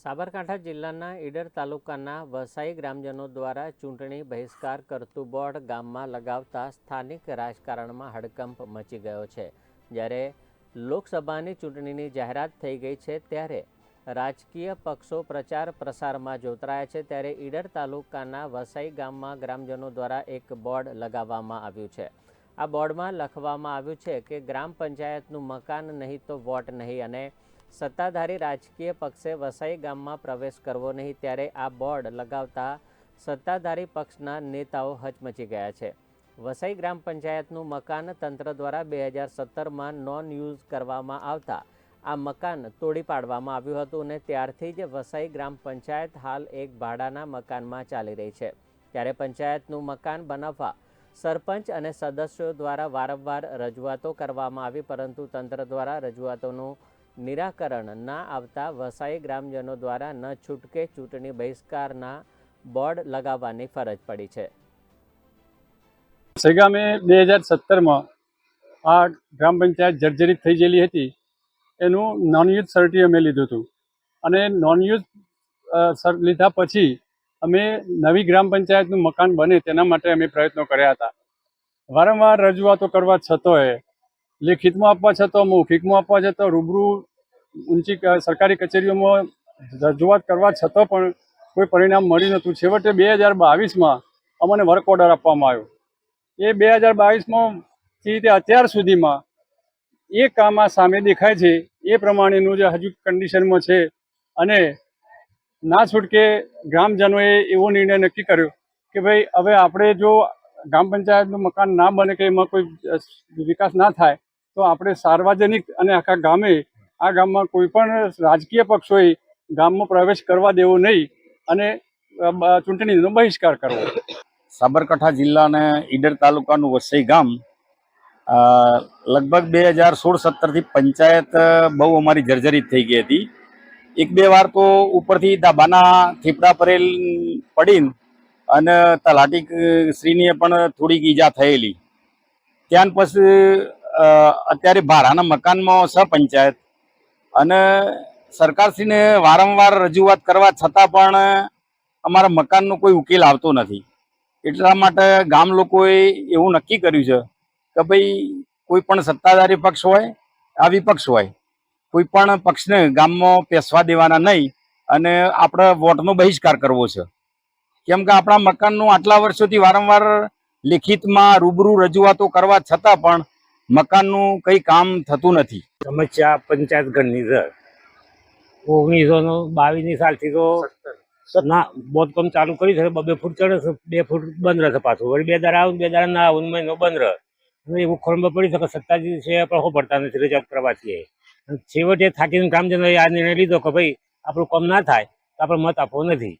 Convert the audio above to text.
સાબરકાંઠા જિલ્લાના ઈડર તાલુકાના વસાઈ ગ્રામજનો દ્વારા ચૂંટણી બહિષ્કાર કરતું બોર્ડ ગામમાં લગાવતા સ્થાનિક રાજકારણમાં હડકંપ મચી ગયો છે. જ્યારે લોકસભાની ચૂંટણીની જાહેરાત થઈ ગઈ છે, ત્યારે રાજકીય પક્ષો પ્રચાર પ્રસારમાં જોતરાયા છે, ત્યારે ઈડર તાલુકાના વસાઈ ગામમાં ગ્રામજનો દ્વારા એક બોર્ડ લગાવવામાં આવ્યું છે. આ બોર્ડમાં લખવામાં આવ્યું છે કે, ગ્રામ પંચાયતનું મકાન નહીં તો વોટ નહીં અને સત્તાધારી રાજકીય પક્ષે વસાઈ ગામમાં પ્રવેશ કરવો નહીં ત્યારે આ બોર્ડ લગાવતા સત્તાધારી પક્ષના નેતાઓ હચમચી ગયા છે. વસાઈ ગ્રામ પંચાયતનું મકાન તંત્ર દ્વારા બે હજાર સત્તરમાં નોન યુઝ કરવામાં આવતા આ મકાન તોડી પાડવામાં આવ્યું હતું અને ત્યારથી જ વસાઈ ગ્રામ પંચાયત હાલ એક ભાડાના મકાનમાં ચાલી રહી છે. ત્યારે પંચાયતનું મકાન બનાવવા સરપંચ અને સદસ્યો દ્વારા વારંવાર રજૂઆતો કરવામાં આવી પરંતુ તંત્ર દ્વારા રજૂઆતોનું નિરાકરણ ના આવતા વસાઈ ગ્રામજનો દ્વારા ન છૂટકે ચૂંટણી બહિષ્કારના બોર્ડ લગાવવાની ફરજ પડી છે. સેગામે બે હજાર સત્તરમાં આ ગ્રામ પંચાયત જર્જરિત થઈ ગયેલી હતી. એનું નોન યુઝ સર્ટી અમે લીધું હતું. અને નોન યુઝ લીધા પછી અમે નવી ગ્રામ પંચાયતનું મકાન બને તેના માટે અમે પ્રયત્નો કર્યા હતા. વારંવાર રજૂઆતો કરવા છતોય લેખિતમાં આપવા છતાં, મૌખિકમાં આપવા છતાં, રૂબરૂ ઊંચી સરકારી કચેરીઓમાં રજૂઆત કરવા છતાં પણ કોઈ પરિણામ મળી નહોતું. છેવટે બે હજાર બાવીસમાં અમને વર્ક ઓર્ડર આપવામાં આવ્યો. એ બે હજાર બાવીસમાંથી તે અત્યાર સુધીમાં એ કામ આ સામે દેખાય છે, એ પ્રમાણેનું જે હજુ કન્ડિશનમાં છે અને ના છૂટકે ગ્રામજનોએ એવો નિર્ણય નક્કી કર્યો કે ભાઈ, હવે આપણે જો ગ્રામ પંચાયતનું મકાન ના બને કે એમાં કોઈ વિકાસ ના થાય, તો આપણે સાર્વજનિક અને આખા ગામે આ ગામમાં કોઈ પણ રાજકીય પક્ષોએ ગામમાં પ્રવેશ કરવા દેવો નહીં અને ચૂંટણીનો બહિષ્કાર કરવો. સાબરકાંઠા જિલ્લાને ઈડર તાલુકાનું વસઈ ગામ લગભગ બે હજાર સોળ સત્તરથી પંચાયત બહુ અમારી જર્જરિત થઈ ગઈ હતી. એક બે વાર તો ઉપરથી ધાબાના થીપડા પરેલ પડીને અને તલાટી શ્રીને પણ થોડીક ઈજા થયેલી. ત્યાર પછી અત્યારે ભાડાના મકાનમાં સ પંચાયત. અને સરકારશ્રીને વારંવાર રજૂઆત કરવા છતાં પણ અમારા મકાનનો કોઈ ઉકેલ આવતો નથી. એટલા માટે ગામ લોકોએ એવું નક્કી કર્યું છે કે ભાઈ કોઈ પણ સત્તાધારી પક્ષ હોય આ વિપક્ષ હોય, કોઈ પણ પક્ષને ગામમાં પેસવા દેવાના નહીં અને આપણે વોટનો બહિષ્કાર કરવો છે. કેમ કે આપણા મકાનનું આટલા વર્ષોથી વારંવાર લેખિતમાં રૂબરૂ રજૂઆતો કરવા છતાં પણ મકાનનું કંઈ કામ થતું નથી. સમસ્યા પંચાયત ઘરની છે. ઓગણીસો નો બાવીસની સાલથી તો ના બોધકામ ચાલુ કર્યું છે બબે ફૂટ ચડે છે બે ફૂટ બંધ રહેશે પાછું. વળી બે દાડા આવું બે દાડા ના આવું ને મહિનો બંધ રહે. એવું ખોરમાં પડી શકે સત્તાજી છે પણ હું પડતા નથી રજૂઆત કરવાથી. અને છેવટે થાકીને કામ ગ્રામજનોએ આ નિર્ણય લીધો કે ભાઈ આપણું કામ ના થાય તો આપણે મત આપવો નથી.